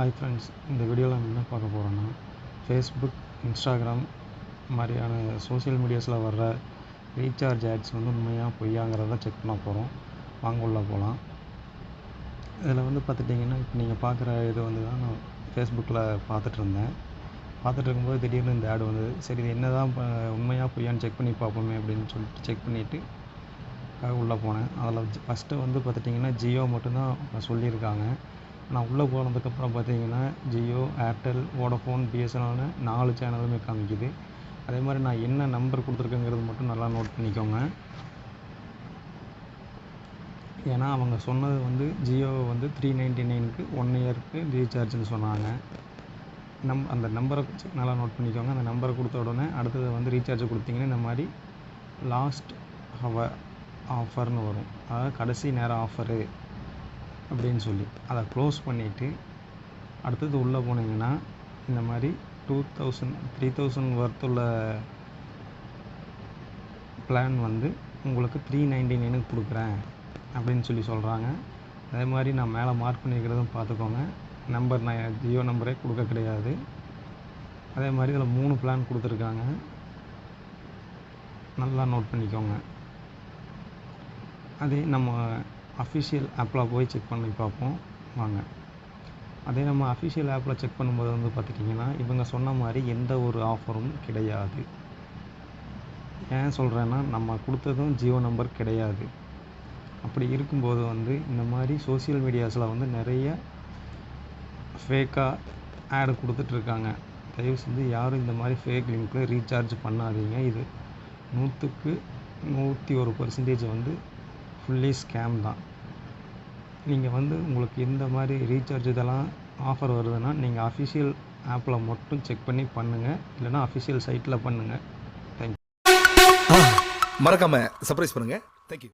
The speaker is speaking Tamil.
ஹாய் ஃப்ரெண்ட்ஸ் இந்த வீடியோவில் நம்ம என்ன பார்க்க போகிறோன்னா ஃபேஸ்புக் இன்ஸ்டாகிராம் மாதிரியான சோஷியல் மீடியாஸில் வர்ற ரீசார்ஜ் ஆட்ஸ் வந்து உண்மையாக பொய்யாங்கிறத செக் பண்ண போகிறோம் வாங்க உள்ள போகலாம் இதில் வந்து பார்த்துட்டிங்கன்னா இப்போ நீங்கள் பார்க்குற இது வந்து தான் நான் ஃபேஸ்புக்கில் பார்த்துட்டு இருந்தேன். பார்த்துட்டு இருக்கும்போது திடீர்னு இந்த ஆடு வந்தது. சரி இது என்ன தான் உண்மையாக பொய்யான்னு செக் பண்ணி பார்ப்போமே அப்படின்னு சொல்லிட்டு செக் பண்ணிவிட்டு உள்ளே போனேன். அதில் ஃபஸ்ட்டு வந்து பார்த்துட்டிங்கன்னா ஜியோ மட்டும்தான் சொல்லியிருக்காங்க. நான் உள்ளே போனதுக்கப்புறம் பார்த்தீங்கன்னா ஜியோ ஏர்டெல் வோடஃபோன் பிஎஸ்என்எல்னு நாலு சேனலுமே காமிக்குது. அதே மாதிரி நான் என்ன நம்பர் கொடுத்துருக்கேங்கிறது மட்டும் நல்லா நோட் பண்ணிக்கோங்க. ஏன்னா அவங்க சொன்னது வந்து ஜியோ வந்து த்ரீ நைன்ட்டி நைனுக்கு ஒன் இயருக்கு ரீசார்ஜ்னு சொன்னாங்க. நம் அந்த நம்பரை நல்லா நோட் பண்ணிக்கோங்க. அந்த நம்பரை கொடுத்த உடனே அடுத்தது வந்து ரீசார்ஜ் கொடுத்தீங்கன்னா இந்த மாதிரி லாஸ்ட் ஹவர் ஆஃபர்னு வரும். அதாவது கடைசி நேரம் ஆஃபரு அப்படின்னு சொல்லி. அதை க்ளோஸ் பண்ணிவிட்டு அடுத்தது உள்ளே போனீங்கன்னா இந்த மாதிரி டூ தௌசண்ட் த்ரீ தௌசண்ட் ஒர்த்துள்ள பிளான் வந்து உங்களுக்கு த்ரீ நைன்டி நைனுக்கு கொடுக்குறேன் அப்படின்னு சொல்லி சொல்கிறாங்க அதே மாதிரி நான் மேலே மார்க் பண்ணியிருக்கிறதும் பார்த்துக்கோங்க. நம்பர் நான் ஜியோ நம்பரே கொடுக்க கிடையாது. அதே மாதிரி இதில் மூணு பிளான் கொடுத்துருக்காங்க. நல்லா நோட் பண்ணிக்கோங்க. அதே நம்ம அஃபிஷியல் ஆப்பில் போய் செக் பண்ணி பார்ப்போம். வாங்க. அதே நம்ம அஃபிஷியல் ஆப்பில் செக் பண்ணும்போது வந்து பார்த்துட்டிங்கன்னா இவங்க சொன்ன மாதிரி எந்த ஒரு ஆஃபரும் கிடையாது. ஏன் சொல்கிறேன்னா நம்ம கொடுத்ததும் ஜியோ நம்பர் கிடையாது. அப்படி இருக்கும்போது வந்து இந்த மாதிரி சோசியல் மீடியாஸில் வந்து நிறைய ஃபேக்காக ஆடு கொடுத்துட்ருக்காங்க தயவு செஞ்சு யாரும் இந்த மாதிரி ஃபேக் லிங்க்கில் ரீசார்ஜ் பண்ணாதீங்க. இது நூற்றுக்கு நூற்றி ஒரு பர்சன்டேஜ் வந்து ஃபுல்லி ஸ்கேம் தான். நீங்கள் வந்து உங்களுக்கு எந்த மாதிரி ரீசார்ஜ் இதெல்லாம் ஆஃபர் வருதுன்னா நீங்கள் அஃபிஷியல் ஆப்பில் மட்டும் செக் பண்ணி பண்ணுங்கள் இல்லைனா அஃபிஷியல் சைட்டில் பண்ணுங்கள் தேங்க்யூ மறக்காமல் சர்ப்ரைஸ் பண்ணுங்கள் தேங்க்யூ